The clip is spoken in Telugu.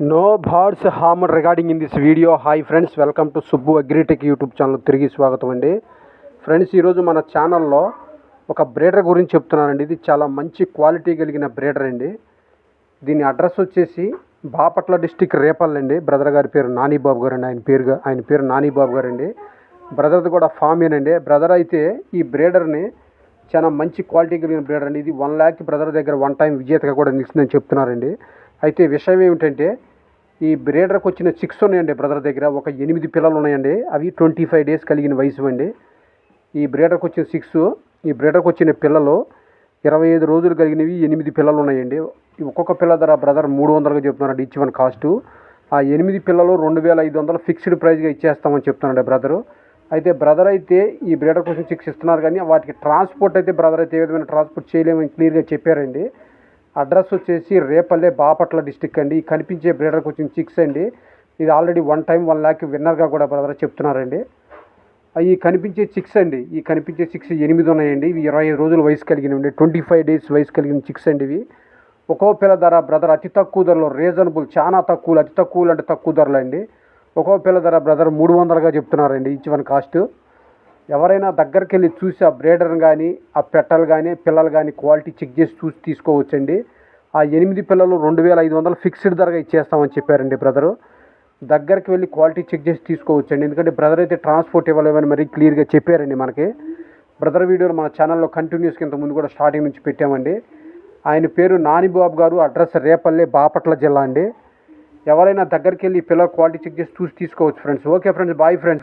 No birds harm regarding in this video hi friends welcome to Subbu agritech YouTube channel తిరిగి స్వాగతం అండి. ఫ్రెండ్స్ ఈరోజు మన ఛానల్లో ఒక బ్రేడర్ గురించి చెప్తున్నానండి. ఇది చాలా మంచి క్వాలిటీ కలిగిన బ్రేడర్ అండి. దీని అడ్రస్ వచ్చేసి బాపట్ల డిస్టిక్ రేపల్లండి బ్రదర్ గారి పేరు నానీబాబు గారు అండి. ఆయన పేరుగా ఆయన పేరు నానీబాబు గారు అండి. బ్రదర్ది కూడా ఫామేనండి బ్రదర్ అయితే ఈ బ్రేడర్ని చాలా మంచి క్వాలిటీ కలిగిన బ్రేడర్ అండి. ఇది వన్ ల్యాక్ బ్రదర్ దగ్గర వన్ టైం విజేతగా కూడా నిలిచిందని చెప్తున్నారండి. అయితే విషయం ఏమిటంటే ఈ బ్రీడర్కి వచ్చిన సిక్స్ ఉన్నాయండి బ్రదర్ దగ్గర. ఒక ఎనిమిది పిల్లలు ఉన్నాయండి. అవి ట్వంటీ ఫైవ్ డేస్ కలిగిన వయసు అండి. ఈ బ్రీడర్కి వచ్చిన సిక్స్ ఈ బ్రీడర్కి వచ్చిన పిల్లలు ఇరవై ఐదు రోజులు కలిగినవి ఎనిమిది పిల్లలు ఉన్నాయండి. ఒక్కొక్క పిల్ల ధర బ్రదర్ మూడు వందలుగా చెప్తున్నాడు ఇచ్చి వన్ కాస్టు ఆ ఎనిమిది పిల్లలు రెండు వేల ఐదు వందలు ఫిక్స్డ్ ప్రైస్గా ఇచ్చేస్తామని చెప్తున్నాడు బ్రదరు అయితే బ్రదర్ అయితే ఈ బ్రీడర్ కోసం సిక్స్ ఇస్తున్నారు కానీ వాటికి ట్రాన్స్పోర్ట్ అయితే బ్రదర్ అయితే ఏ విధమైన ట్రాన్స్పోర్ట్ చేయలేమని క్లియర్గా చెప్పారండి. అడ్రస్ వచ్చేసి రేపల్లె బాపట్ల డిస్టిక్ అండి. ఈ కనిపించే బ్రీడర్కి వచ్చిన చిక్స్ అండి. ఇది already one time one lakh విన్నర్గా కూడా బ్రదర్ చెప్తున్నారండి. ఈ కనిపించే చిక్స్ అండి. ఈ కనిపించే చిక్స్ ఎనిమిది ఉన్నాయండి. ఇవి ఇరవై ఐదు రోజుల వయసు కలిగినవి ట్వంటీ ఫైవ్ డేస్ వయసు కలిగిన చిక్స్ అండి ఇవి. ఒక్కో పిల్ల ధర బ్రదర్ అతి తక్కువ ధరలో రీజనబుల్ చాలా తక్కువలు అతి తక్కువలు అంటే తక్కువ ధరలు అండి. ఒక్కో పిల్ల ధర బ్రదర్ మూడు వందలుగా చెప్తున్నారండి ఈచ్ వన్ కాస్ట్ ఎవరైనా దగ్గరికి వెళ్ళి చూసి ఆ బ్రేడర్ కానీ ఆ పెట్టలు కానీ పిల్లలు కానీ క్వాలిటీ చెక్ చేసి చూసి తీసుకోవచ్చండి. ఆ ఎనిమిది పిల్లలు రెండు వేల ఐదు వందలు ఫిక్స్డ్ ధరగా ఇచ్చేస్తామని చెప్పారండి బ్రదరు. దగ్గరికి వెళ్ళి క్వాలిటీ చెక్ చేసి తీసుకోవచ్చండి. ఎందుకంటే బ్రదర్ అయితే ట్రాన్స్పోర్ట్ ఇవ్వలేమని మరి క్లియర్గా చెప్పారండి మనకి. బ్రదర్ వీడియోలు మన ఛానల్లో కంటిన్యూస్ ఇంత ముందు కూడా స్టార్టింగ్ నుంచి పెట్టామండి. ఆయన పేరు నానిబాబు గారు అడ్రస్ రేపల్లె బాపట్ల జిల్లా అండి. ఎవరైనా దగ్గరికి వెళ్ళి పిల్లల క్వాలిటీ చెక్ చేసి చూసి తీసుకోవచ్చు friends. Okay friends bye friends.